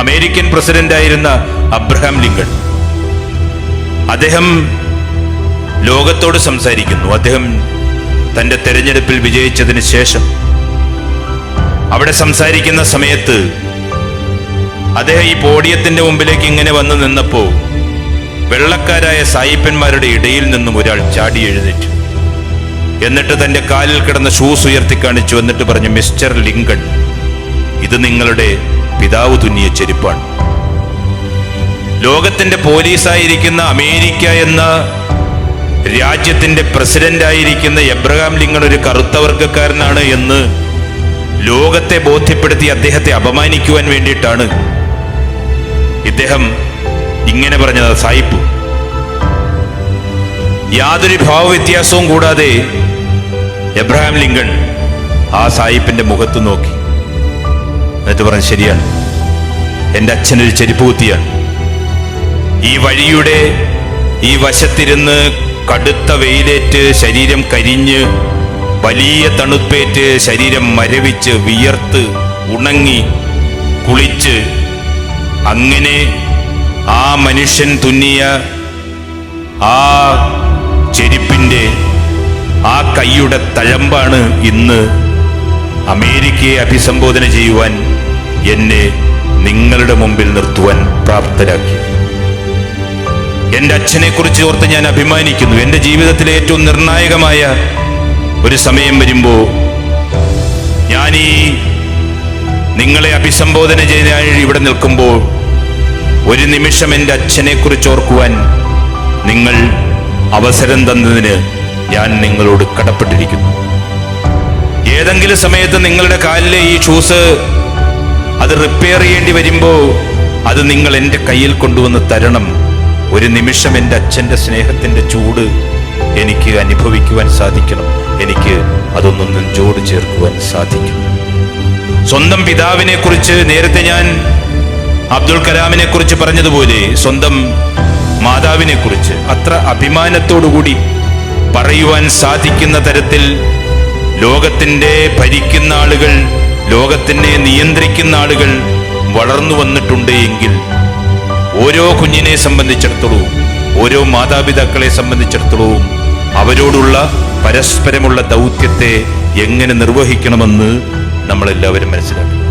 American president ആയിരുന്ന Abraham Lincoln. അദ്ദേഹം ലോകത്തോട് സംസാരിക്കുന്നു. അദ്ദേഹം തന്റെ തെരഞ്ഞെടുപ്പിൽ വിജയിച്ചതിന് ശേഷം അവിടെ സംസാരിക്കുന്ന സമയത്ത് അദ്ദേഹം ഈ പോഡിയത്തിന്റെ മുമ്പിലേക്ക് ഇങ്ങനെ വന്നു നിന്നപ്പോ വെള്ളക്കാരായ സായിപ്പന്മാരുടെ ഇടയിൽ നിന്നും ഒരാൾ ചാടി എഴുന്നേറ്റു. എന്നിട്ട് തന്റെ കാലിൽ കിടന്ന ഷൂസ് ഉയർത്തി കാണിച്ചു. എന്നിട്ട് പറഞ്ഞു മിസ്റ്റർ ലിങ്കൺ ഇത് നിങ്ങളുടെ പിതാവ് തുന്നിയ ചെരുപ്പാണ്. ലോകത്തിന്റെ പോലീസായിരിക്കുന്ന അമേരിക്ക എന്ന രാജ്യത്തിന്റെ പ്രസിഡന്റ് ആയിരിക്കുന്ന എബ്രഹാം ലിങ്കൺ ഒരു കറുത്ത വർഗക്കാരനാണ് എന്ന് ലോകത്തെ ബോധ്യപ്പെടുത്തി അദ്ദേഹത്തെ അപമാനിക്കുവാൻ വേണ്ടിയിട്ടാണ് ഇദ്ദേഹം ഇങ്ങനെ പറഞ്ഞത്. സായിപ്പ് യാതൊരു ഭാവവ്യത്യാസവും കൂടാതെ എബ്രഹാം ലിങ്കൺ ആ സായിപ്പിന്റെ മുഖത്ത് നോക്കി. എന്നിട്ട് പറഞ്ഞു ശരിയാണ്. എന്റെ അച്ഛനൊരു ചെരുപ്പ് കുത്തിയാണ്. ഈ വഴിയുടെ ഈ വശത്തിരുന്ന് കടുത്ത വെയിലേറ്റ് ശരീരം കരിഞ്ഞ് വലിയ തണുപ്പേറ്റ് ശരീരം മരവിച്ച് വിയർത്ത് ഉണങ്ങി കുളിച്ച് അങ്ങനെ ആ മനുഷ്യൻ തുന്നിയ ആ ചെരുപ്പിന്റെ ആ കൈയുടെ തഴമ്പാണ് ഇന്ന് അമേരിക്കയെ അഭിസംബോധന ചെയ്യുവാൻ എന്നെ നിങ്ങളുടെ മുമ്പിൽ നിർത്തുവാൻ പ്രാപ്തരാക്കി. എന്റെ അച്ഛനെ കുറിച്ച് ഓർത്ത് ഞാൻ അഭിമാനിക്കുന്നു. എന്റെ ജീവിതത്തിലെ ഏറ്റവും നിർണായകമായ ഒരു സമയം വരുമ്പോൾ ഞാൻ ഈ നിങ്ങളെ അഭിസംബോധന ചെയ്താൽ ഇവിടെ നിൽക്കുമ്പോൾ ഒരു നിമിഷം എന്റെ അച്ഛനെ കുറിച്ച് ഓർക്കുവാൻ നിങ്ങൾ അവസരം തന്നതിന് ഞാൻ നിങ്ങളോട് കടപ്പെട്ടിരിക്കുന്നു. ഏതെങ്കിലും സമയത്ത് നിങ്ങളുടെ കാലിലെ ഈ ഷൂസ് അത് റിപ്പയർ ചെയ്യേണ്ടി വരുമ്പോൾ അത് നിങ്ങൾ എന്റെ കയ്യിൽ കൊണ്ടുവന്ന് തരണം. ഒരു നിമിഷം എന്റെ അച്ഛന്റെ സ്നേഹത്തിന്റെ ചൂട് എനിക്ക് അനുഭവിക്കുവാൻ സാധിക്കണം. എനിക്ക് അതൊന്നും നെഞ്ചോട് ചേർക്കുവാൻ സാധിക്കും. സ്വന്തം പിതാവിനെ കുറിച്ച് നേരത്തെ ഞാൻ അബ്ദുൽ കലാമിനെ കുറിച്ച് പറഞ്ഞതുപോലെ സ്വന്തം മാതാവിനെ കുറിച്ച് അത്ര അഭിമാനത്തോടുകൂടി പറയുവാൻ സാധിക്കുന്ന തരത്തിൽ ലോകത്തിന്റെ ഭരിക്കുന്ന ആളുകൾ ലോകത്തിനെ നിയന്ത്രിക്കുന്ന ആളുകൾ വളർന്നു വന്നിട്ടുണ്ട് എങ്കിൽ ഓരോ കുഞ്ഞിനെ സംബന്ധിച്ചിടത്തോളവും ഓരോ മാതാപിതാക്കളെ സംബന്ധിച്ചിടത്തോളവും അവരോടുള്ള പരസ്പരമുള്ള ദൗത്യത്തെ എങ്ങനെ നിർവഹിക്കണമെന്ന് നമ്മളെല്ലാവരും മനസ്സിലാക്കും